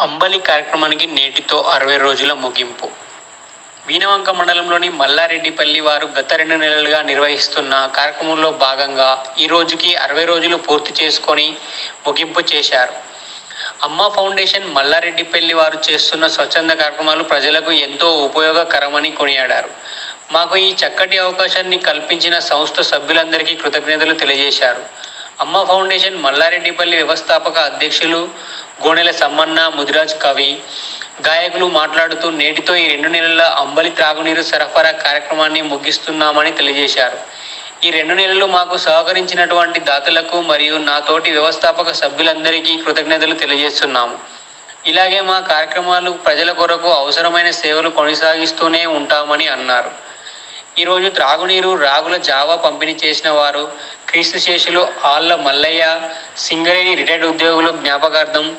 అంబలి కార్యక్రమానికి నేటితో అరవై రోజుల ముగింపు. వీణవంక మండలంలోని మల్లారెడ్డిపల్లి వారు గత రెండు నెలలుగా నిర్వహిస్తున్న కార్యక్రమంలో భాగంగా ఈ రోజుకి అరవై రోజులు పూర్తి చేసుకొని ముగింపు చేశారు. అమ్మ ఫౌండేషన్ మల్లారెడ్డిపల్లి వారు చేస్తున్న స్వచ్ఛంద కార్యక్రమాలు ప్రజలకు ఎంతో ఉపయోగకరమని కొనియాడారు. మాకు ఈ చక్కటి అవకాశాన్ని కల్పించిన సంస్థ సభ్యులందరికీ కృతజ్ఞతలు తెలియజేశారు. అమ్మ ఫౌండేషన్ మల్లారెడ్డిపల్లి వ్యవస్థాపక అధ్యక్షులు గోనెల సమ్మన్న ముదిరాజ్ కవి గాయకులు మాట్లాడుతూ నేటితో ఈ రెండు నెలల అంబలి త్రాగునీరు సరఫరా కార్యక్రమాన్ని ముగిస్తున్నామని తెలియజేశారు. ఈ రెండు నెలలు మాకు సహకరించినటువంటి దాతలకు మరియు నా తోటి వ్యవస్థాపక సభ్యులందరికీ కృతజ్ఞతలు తెలియజేస్తున్నాము. ఇలాగే మా కార్యక్రమాలు ప్రజల కొరకు అవసరమైన సేవలు కొనసాగిస్తూనే ఉంటామని అన్నారు. ఈరోజు త్రాగునీరు రాగుల జావా పంపిణీ చేసిన వారు క్రీస్తు శేషులు ఆళ్ళ మల్లయ్య సింగరేణి రిటైర్డ్ ఉద్యోగుల జ్ఞాపకార్థం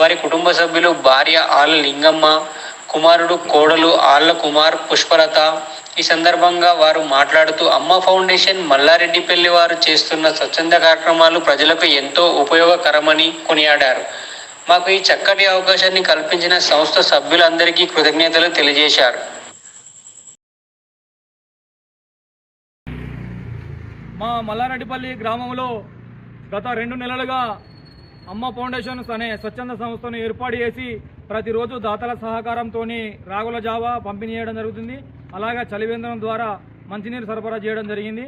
వారి కుటుంబ సభ్యులు భార్య ఆళ్ళ లింగమ్మ కుమారుడు కోడలు ఆళ్ళ కుమార్ పుష్పలత. ఈ సందర్భంగా వారు మాట్లాడుతూ అమ్మ ఫౌండేషన్ మల్లారెడ్డిపల్లి వారు చేస్తున్న స్వచ్ఛంద కార్యక్రమాలు ప్రజలకు ఎంతో ఉపయోగకరమని కొనియాడారు. మాకు ఈ చక్కటి అవకాశాన్ని కల్పించిన సంస్థ సభ్యులందరికీ కృతజ్ఞతలు తెలియజేశారు. మా మల్లారెడ్డిపల్లి గ్రామంలో గత రెండు నెలలుగా అమ్మ ఫౌండేషన్స్ అనే స్వచ్ఛంద సంస్థను ఏర్పాటు చేసి ప్రతిరోజు దాతల సహకారంతో రాగుల జావా పంపిణీ చేయడం జరుగుతుంది. అలాగే చలివేంద్రం ద్వారా మంచినీరు సరఫరా చేయడం జరిగింది.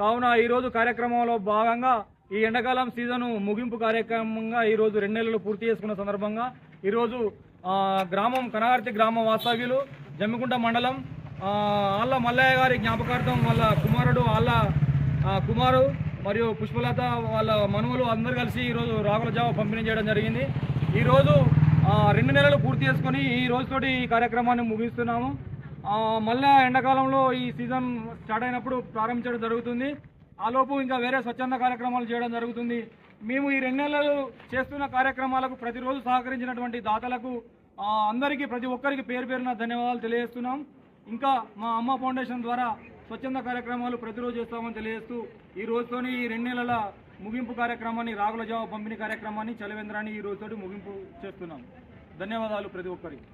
కావున ఈరోజు కార్యక్రమంలో భాగంగా ఈ ఎండాకాలం సీజన్ ముగింపు కార్యక్రమంగా ఈరోజు రెండు నెలలు పూర్తి చేసుకున్న సందర్భంగా ఈరోజు గ్రామం కనగార్తి గ్రామ వాస్తవ్యులు జమ్మికుంట మండలం ఆళ్ళ మల్లయ్య గారి జ్ఞాపకార్థం వాళ్ళ కుమారుడు ఆళ్ళ కుమారు మరియు పుష్పలత వాళ్ళ మనువులు అందరు కలిసి ఈరోజు రాగుల జావ పంపిణీ చేయడం జరిగింది. ఈరోజు రెండు నెలలు పూర్తి చేసుకొని ఈ రోజుతోటి ఈ కార్యక్రమాన్ని ముగిస్తున్నాము. మళ్ళా ఎండాకాలంలో ఈ సీజన్ స్టార్ట్ అయినప్పుడు ప్రారంభించడం జరుగుతుంది. ఆలోపు ఇంకా వేరే స్వచ్ఛంద కార్యక్రమాలు చేయడం జరుగుతుంది. మేము ఈ రెండు నెలలు చేస్తున్న కార్యక్రమాలకు ప్రతిరోజు సహకరించినటువంటి దాతలకు అందరికీ ప్రతి ఒక్కరికి పేరు పేరున ధన్యవాదాలు తెలియజేస్తున్నాం. ఇంకా మా అమ్మ ఫౌండేషన్ ద్వారా స్వచ్ఛంద కార్యక్రమాలు ప్రతిరోజు చేస్తామని తెలియజేస్తూ ఈ రోజుతోని ఈ రెండు నెలల ముగింపు కార్యక్రమాన్ని రాగుల జావ పంపిణీ కార్యక్రమాన్ని చలవేంద్రాన్ని ఈ రోజుతోటి ముగింపు చేస్తున్నాం. ధన్యవాదాలు ప్రతి ఒక్కరికి.